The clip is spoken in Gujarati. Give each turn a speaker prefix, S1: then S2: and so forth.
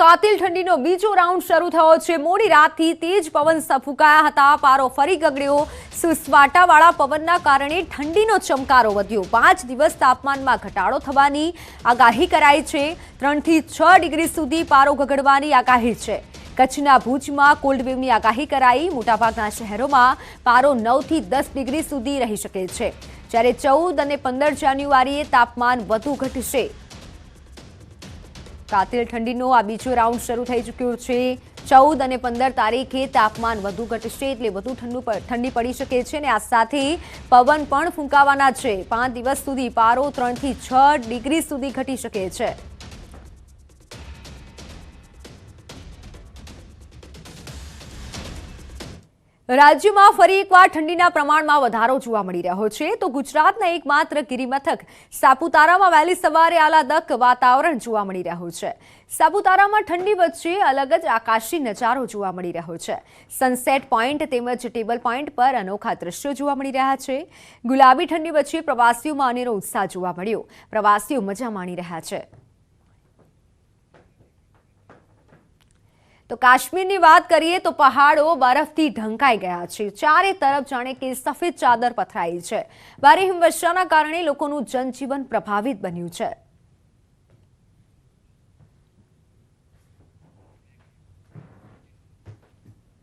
S1: કાતિલ ઠંડીનો બીજો રાઉન્ડ શરૂ થયો છે. મોડી રાતથી તેજ પવન સફૂકાયા હતા. પારો ફરી ગગડ્યો. સુસવાટાવાળા પવનના કારણે ઠંડીનો ચમકારો વધ્યો. પાંચ દિવસ તાપમાનમાં ઘટાડો થવાની આગાહી કરાઈ છે. ત્રણથી છ ડિગ્રી સુધી પારો ગગડવાની આગાહી છે. કચ્છના ભુજમાં કોલ્ડ વેવની આગાહી કરાઈ. મોટાભાગના શહેરોમાં પારો નવથી દસ ડિગ્રી સુધી રહી શકે છે. જ્યારે ચૌદ અને પંદર જાન્યુઆરીએ તાપમાન વધુ ઘટશે. કાતિલ ઠંડીનો આ બીજો રાઉન્ડ શરૂ થઈ ચૂક્યો છે. ચૌદ અને પંદર તારીખે તાપમાન વધુ ઘટશે એટલે વધુ ઠંડુ ઠંડી પડી શકે છે અને આ સાથે પવન પણ ફૂંકાવાના છે. પાંચ દિવસ સુધી પારો ત્રણથી છ ડિગ્રી સુધી ઘટી શકે છે. રાજ્યમાં ફરી એકવાર ઠંડીના પ્રમાણમાં વધારો જોવા મળી રહ્યો છે. તો ગુજરાતના એકમાત્ર ગિરિમથક સાપુતારામાં વહેલી સવારે આલાદક વાતાવરણ જોવા મળી રહ્યું છે. સાપુતારામાં ઠંડી વચ્ચે અલગ જ આકાશી નજારો જોવા મળી રહ્યો છે. સનસેટ પોઈન્ટ તેમજ ટેબલ પોઈન્ટ પર અનોખા દ્રશ્યો જોવા મળી રહ્યા છે. ગુલાબી ઠંડી વચ્ચે પ્રવાસીઓમાં અનેરો ઉત્સાહ જોવા મળ્યો. પ્રવાસીઓ મજા માણી રહ્યા છે. તો કાશ્મીરની વાત કરીએ તો પહાડો બરફથી ઢંકાઈ ગયા છે. ચારે તરફ જાણે કે સફેદ ચાદર પથરાઈ છે. ભારે હિમવર્ષાના કારણે લોકોનું જનજીવન પ્રભાવિત બન્યું છે.